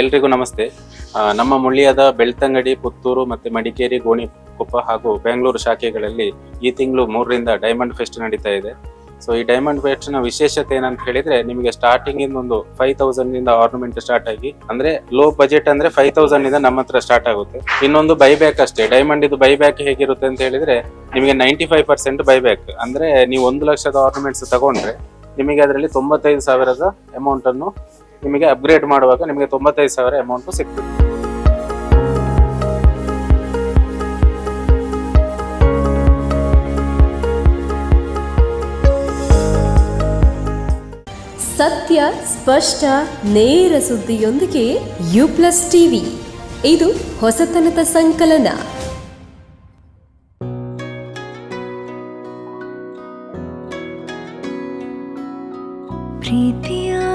ಎಲ್ರಿಗೂ ನಮಸ್ತೆ. ನಮ್ಮ ಮುಳ್ಳಿಯಾದ ಬೆಳ್ತಂಗಡಿ, ಪುತ್ತೂರು ಮತ್ತೆ ಮಡಿಕೇರಿ, ಗೋಣಿಕೊಪ್ಪ ಹಾಗೂ ಬೆಂಗಳೂರು ಶಾಖೆಗಳಲ್ಲಿ ಈ ತಿಂಗಳು ಮೂರರಿಂದ ಡೈಮಂಡ್ ಫೆಸ್ಟ್ ನಡೀತಾ ಇದೆ. ಸೊ ಈ ಡೈಮಂಡ್ ಫೆಸ್ಟ್ನ ವಿಶೇಷತೆ ಏನಂತ ಹೇಳಿದ್ರೆ, ನಿಮಗೆ ಸ್ಟಾರ್ಟಿಂಗ್ ಇಂದ ಒಂದು ಫೈವ್ ತೌಸಂಡ್ ಆರ್ನಮೆಂಟ್ ಸ್ಟಾರ್ಟ್ ಆಗಿ, ಅಂದ್ರೆ ಲೋ ಬಜೆಟ್ ಅಂದ್ರೆ ಫೈವ್ ತೌಸಂಡ್ ಇಂದ ನಮ್ಮ ಹತ್ರ ಸ್ಟಾರ್ಟ್ ಆಗುತ್ತೆ. ಇನ್ನೊಂದು ಬೈಬ್ಯಾಕ್ ಅಷ್ಟೇ. ಡೈಮಂಡ್ ಇದು ಬೈಬ್ಯಾಕ್ ಹೇಗಿರುತ್ತೆ ಅಂತ ಹೇಳಿದ್ರೆ, ನಿಮಗೆ ನೈಂಟಿ ಫೈವ್ ಪರ್ಸೆಂಟ್ ಬೈಬ್ಯಾಕ್ ಅಂದ್ರೆ ನೀವು ಒಂದು ಲಕ್ಷದ ಆರ್ನಮೆಂಟ್ಸ್ ತಗೊಂಡ್ರೆ, ನಿಮಗೆ ಅದರಲ್ಲಿ ತೊಂಬತ್ತೈದು ಸಾವಿರದ ಅಮೌಂಟ್ ಅನ್ನು ನಿಮಗೆ ಅಪ್ಗ್ರೇಡ್ ಮಾಡುವಾಗ ನಿಮಗೆ ತೊಂಬತ್ತೈದು ಸಾವಿರ ಅಮೌಂಟ್ ಸಿಗ್ತದೆ. ಸತ್ಯ ಸ್ಪಷ್ಟ ನೇರ ಸುದ್ದಿಯೊಂದಿಗೆ ಯು ಪ್ಲಸ್ ಟಿವಿ. ಇದು ಹೊಸತನದ ಸಂಕಲನ. ಪ್ರೀತಿಯ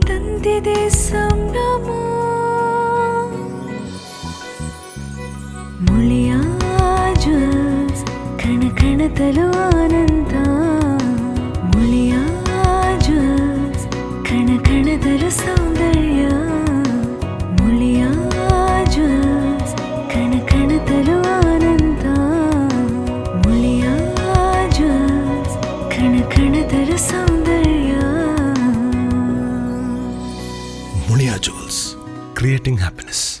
ತಂದಿದೆ ಸಂಭ್ರಮ. ಮುಳಿಯ ಜ್ವಲ್ಸ್ ಕಣ ಕಣ ಕಣದಲು creating happiness.